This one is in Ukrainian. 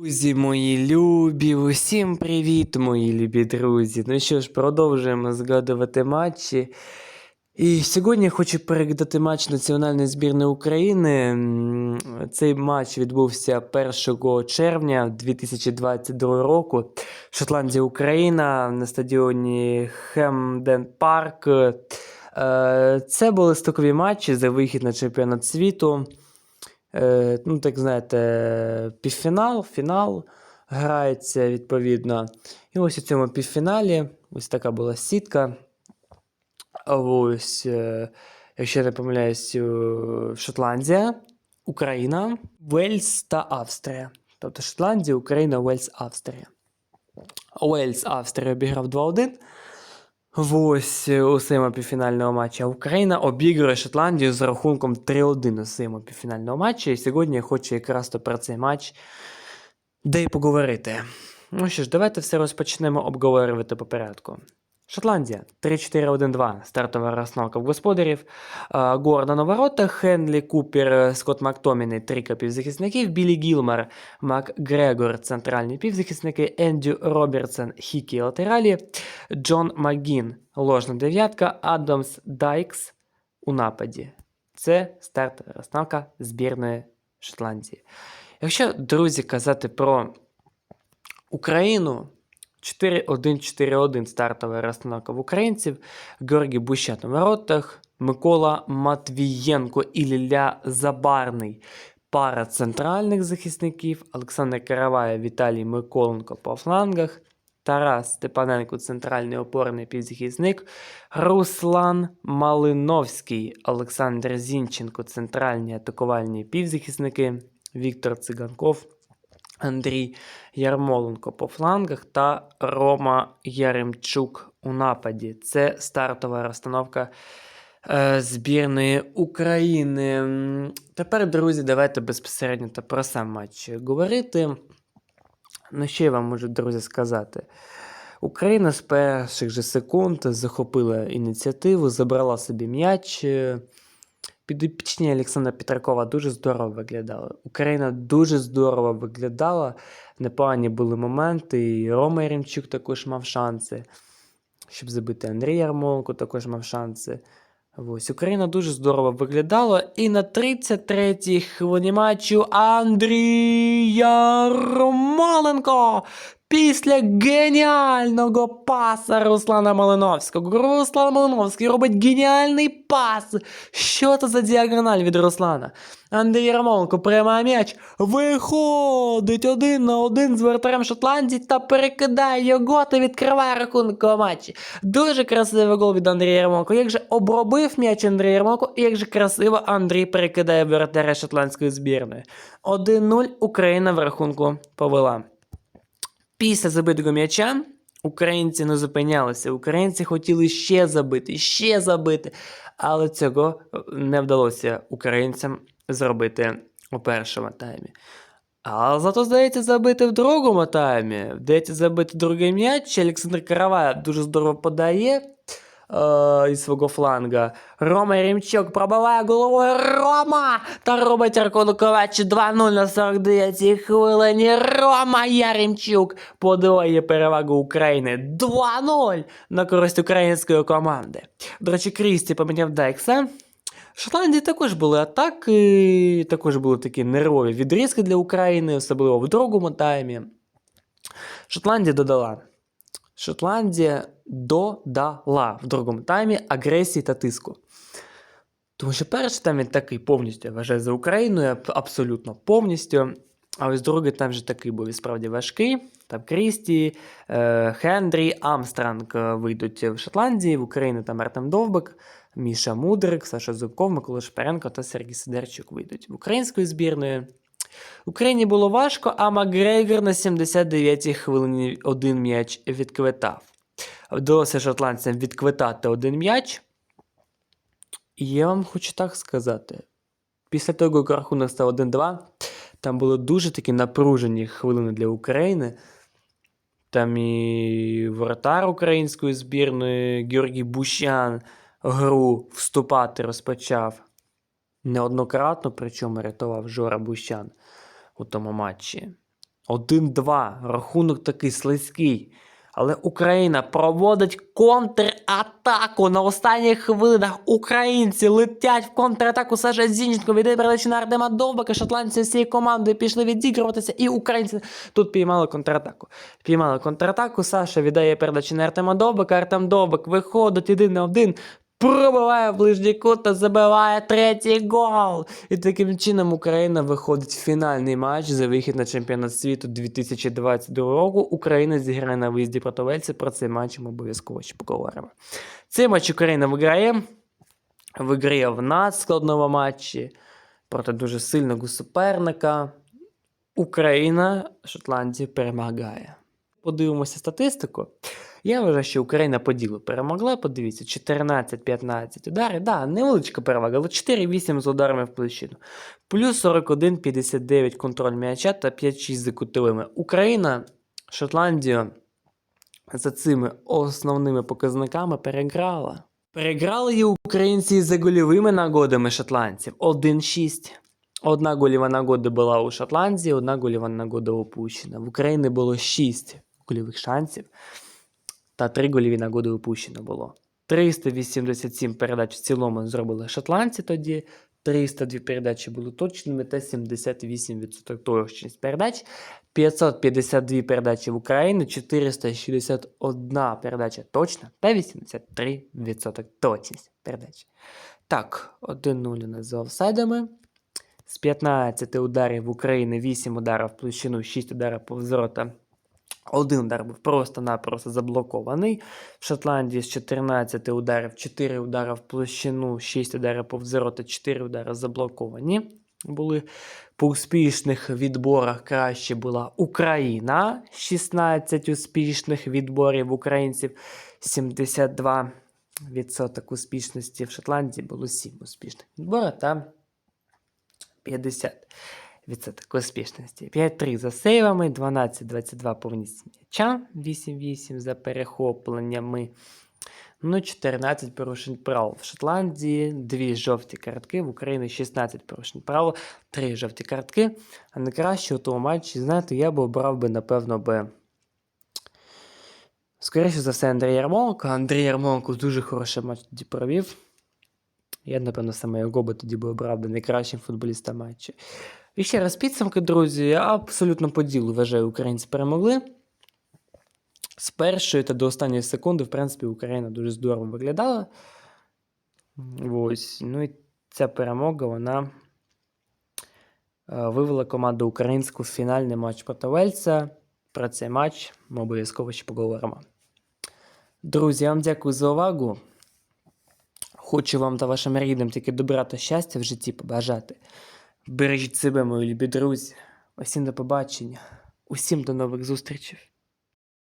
Друзі, мої любі, усім привіт, мої любі друзі. Ну що ж, продовжуємо згадувати матчі. І сьогодні я хочу переглядати матч національної збірної України. Цей матч відбувся 1 червня 2022 року. Шотландія Україна на стадіоні Хемден Парк. Е, Це були стокові матчі за вихід на чемпіонат світу. Е, ну, так знаєте, півфінал, фінал грається відповідно. І ось у цьому півфіналі ось така була сітка. Ось, е, якщо я не помиляюсь, Шотландія, Україна, Вельс та Австрія. Тобто Шотландія, Україна, Вельс, Австрія. Уельс Австрія обіграв 2-1. Ось е, у своєму півфінального матчі. Україна обігрує Шотландію з рахунком 3-1 у своєму півфінального матчі. І сьогодні я хочу якраз то про цей матч де й поговорити. Ну що ж, давайте все розпочнемо обговорювати по порядку. Шотландія 3-4-1-2. Стартова розстановка в господарів. Гордон на воротах, Хенлі, Купер, Скотт Мактоміни, трійка півзахисників, Білі Гілмар, Макгрегор, центральні півзахисники, Ендю Робертсон, Хікі латералі, Джон Макгін, ложна дев'ятка, Адамс Дайкс у нападі. Це старт розстановка збірної Шотландії. Якщо, друзі, казати про Україну, 4-1-4-1 стартова розстановка в українців, Георгій Бущат у воротах, Микола Матвієнко і Ліля Забарний. Пара центральних захисників, Олександр Караваєв, Віталій Миколенко по флангах, Тарас Степаненко, центральний опорний півзахисник, Руслан Малиновський, Олександр Зінченко, центральні атакувальні півзахисники, Віктор Циганков, Андрій Ярмоленко по флангах та Рома Яремчук у нападі. Це стартова розстановка е, збірної України. Тепер, друзі, давайте безпосередньо та про сам матч говорити. Ну, що я вам можу, друзі, сказати? Україна з перших же секунд захопила ініціативу, забрала собі м'яч. Підопічні Олександра Петракова дуже здорово виглядали. Україна дуже здорово виглядала. Непогані були моменти. І Рома Яремчук також мав шанси. Щоб забити Андрій Ярмоленко, також мав шанси. Ось Україна дуже здорово виглядала. І на 33-й хвилині матчу Андрій Ярмоленко Після геніального паса Руслана Малиновського. Руслан Малиновський робить геніальний пас. Що це за діагональ від Руслана? Андрій Ярмоленко приймає м'яч, виходить один на один з воротарем Шотландії та перекидає його та відкриває рахунок у матчі. Дуже красивий гол від Андрія Ярмоленко. Як же обробив м'яч Андрій Ярмоленко, і як же красиво Андрій перекидає воротаря шотландської збірної. 1-0 Україна в рахунку повела. Після забитого м'яча українці не зупинялися. Українці хотіли ще забити, ще забити. Але цього не вдалося українцям зробити у першому таймі. А зато, здається, забити в другому таймі. Вдається забити другий м'яч. Олександр Караваєв дуже здорово подає е, із свого фланга. Рома Єремчук пробиває головою Рома! Та робить рахунок у 2-0 на 49-й хвилині. Рома Яремчук подвоює перевагу України 2-0 на користь української команди. До речі, Крісті поміняв Декса. В Шотландії також були атаки, також були такі нервові відрізки для України, особливо в другому таймі. Шотландія додала. Шотландія додала в другому таймі агресії та тиску. Тому що перший тайм він такий повністю я вважаю за Україною, абсолютно повністю. А ось другий тайм вже такий був і справді важкий. Там Крісті, е, Хендрі, Амстранг е, вийдуть в Шотландії, в Україні там Артем Довбик, Міша Мудрик, Саша Зубков, Микола Шперенко та Сергій Сидорчук вийдуть в української збірної. Україні було важко, а Макгрегор на 79-й хвилині один м'яч відквитав. Вдалося шотландцям відквитати один м'яч. І я вам хочу так сказати. Після того, як рахунок став 1-2, там були дуже такі напружені хвилини для України. Там і воротар української збірної Георгій Бущан гру вступати розпочав неоднократно, причому рятував Жора Бущан у тому матчі. 1-2. Рахунок такий слизький. Але Україна проводить контратаку на останніх хвилинах. Українці летять в контратаку. Саша Зінченко віддає передачу на Артема Довбака. Шотландці всією командою пішли відігруватися, і українці тут піймали контратаку. Піймали контратаку. Саша віддає передачу на Артема Довбака. Артем Довбак виходить один на один. Пробиває в ближній кут та забиває третій гол. І таким чином Україна виходить в фінальний матч за вихід на чемпіонат світу 2022 року. Україна зіграє на виїзді проти Вельсі. Про цей матч ми обов'язково ще поговоримо. Цей матч Україна виграє. Виграє в надскладному матчі проти дуже сильного суперника. Україна Шотландію перемагає. Подивимося статистику. Я вважаю, що Україна по ділу перемогла. Подивіться, 14-15 ударів. Да, невеличка перевага, але 4-8 з ударами в площину. Плюс 41-59 контроль м'яча та 5-6 за кутовими. Україна, Шотландію за цими основними показниками переграла. Переграли її українці за гольовими нагодами шотландців 1-6. Одна гольова нагода була у Шотландії, одна гольова нагода упущена. В Україні було 6 гольових шансів та 3 гольові нагоди упущено було. 387 передач в цілому зробили шотландці тоді. 302 передачі були точними та 78% точність передач. 552 передачі в Україні, 461 передача точна та 83% точність передач. Так, 1-0 у нас за офсайдами. З 15 ударів в Україні 8 ударів в площину, 6 ударів по взворота. Один удар був просто-напросто заблокований. В Шотландії з 14 ударів, 4 удари в площину, 6 ударів по взворота, 4 удари заблоковані. Були по успішних відборах краще була Україна. 16 успішних відборів українців, 72% успішності в Шотландії було 7 успішних відборів та 50 відсоток успішності. 5-3 за сейвами, 12-22 повністю м'яча, 8-8 за перехопленнями. Ну, 14 порушень прав в Шотландії, 2 жовті картки, в Україні 16 порушень прав, 3 жовті картки. А найкраще у тому матчі, знаєте, я б обрав би, напевно, би. Скоріше за все, Андрій Ярмоленко. Андрій Ярмоленко дуже хороший матч тоді провів. Я, напевно, саме його би тоді би обрав би найкращим футболістом матчу. І ще раз підсумки, друзі. Я абсолютно по ділу вважаю, українці перемогли. З першої та до останньої секунди, в принципі, Україна дуже здорово виглядала. Ось. Ну і ця перемога, вона е, вивела команду українську в фінальний матч проти Вельса. Про цей матч ми обов'язково ще поговоримо. Друзі, я вам дякую за увагу. Хочу вам та вашим рідним тільки добра та щастя в житті побажати. Бережіть себе, мої любі друзі. Усім до побачення. Усім до нових зустрічей.